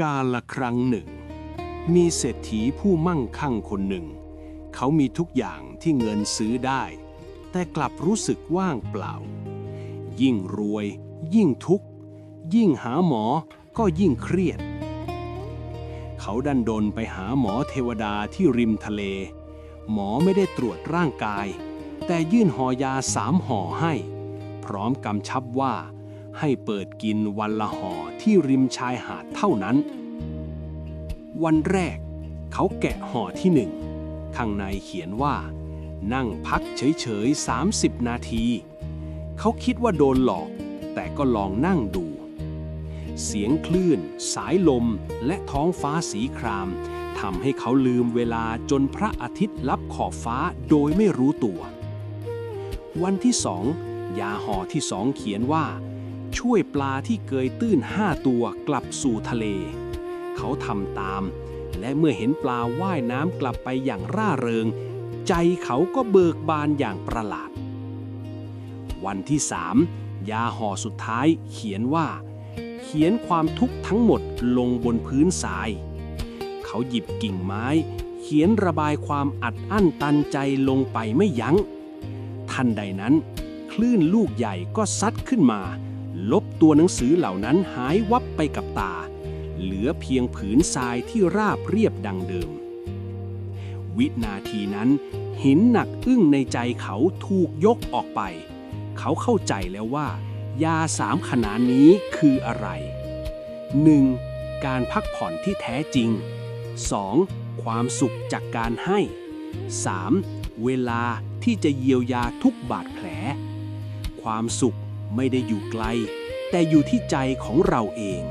กาละครั้งหนึ่ง มีเศรษฐีผู้มั่งคั่งคนหนึ่ง เขามีทุกอย่างที่เงินซื้อได้ แต่กลับรู้สึกว่างเปล่า ยิ่งรวย ยิ่งทุกข์ ยิ่งหาหมอก็ยิ่งเครียด เขาดันดนไปหาหมอเทวดาที่ริมทะเล หมอไม่ได้ตรวจร่างกาย แต่ยื่นห่อยาสามห่อให้ พร้อมกำชับว่า ให้เปิดกินวันละห่อที่ริมชายหาดเท่านั้น วันแรก เขาแกะห่อที่หนึ่งข้างในเขียนว่า นั่งพักเฉยๆ 30 นาที เขาคิดว่าโดนหลอก แต่ก็ลองนั่งดู เสียงคลื่น สายลมและท้องฟ้าสีครามทำให้เขาลืมเวลาจนพระอาทิตย์ลับขอบฟ้าโดยไม่รู้ตัว วันที่สองยาห่อที่สองเขียนว่า ช่วยปลาที่เกยตื้นห้าตัวกลับสู่ทะเล เขาทำตาม และเมื่อเห็นปลาว่ายน้ำกลับไปอย่างร่าเริง ใจเขาก็เบิกบานอย่างประหลาด วันที่สามยาห่อสุดท้ายเขียนว่า เขียนความทุกข์ทั้งหมดลงบนพื้นทราย เขาหยิบกิ่งไม้ เขียนระบายความอัดอั้นตันใจลงไปไม่ยัง้ง ทันใดนั้น คลื่นลูกใหญ่ก็ซัดขึ้นมา ลบตัวหนังสือเหล่านั้นหายวับไปกับตา เหลือเพียงผืนทรายที่ราบเรียบดังเดิม วินาทีนั้น หินหนักอึ้งในใจเขาถูกยกออกไป เขาเข้าใจแล้วว่า ยาสามขนานนี้คืออะไร 1. การพักผ่อนที่แท้จริง 2. ความสุขจากการให้ 3. เวลาที่จะเยียวยาทุกบาดแผล ความสุข ไม่ได้อยู่ไกล แต่อยู่ที่ใจของเราเอง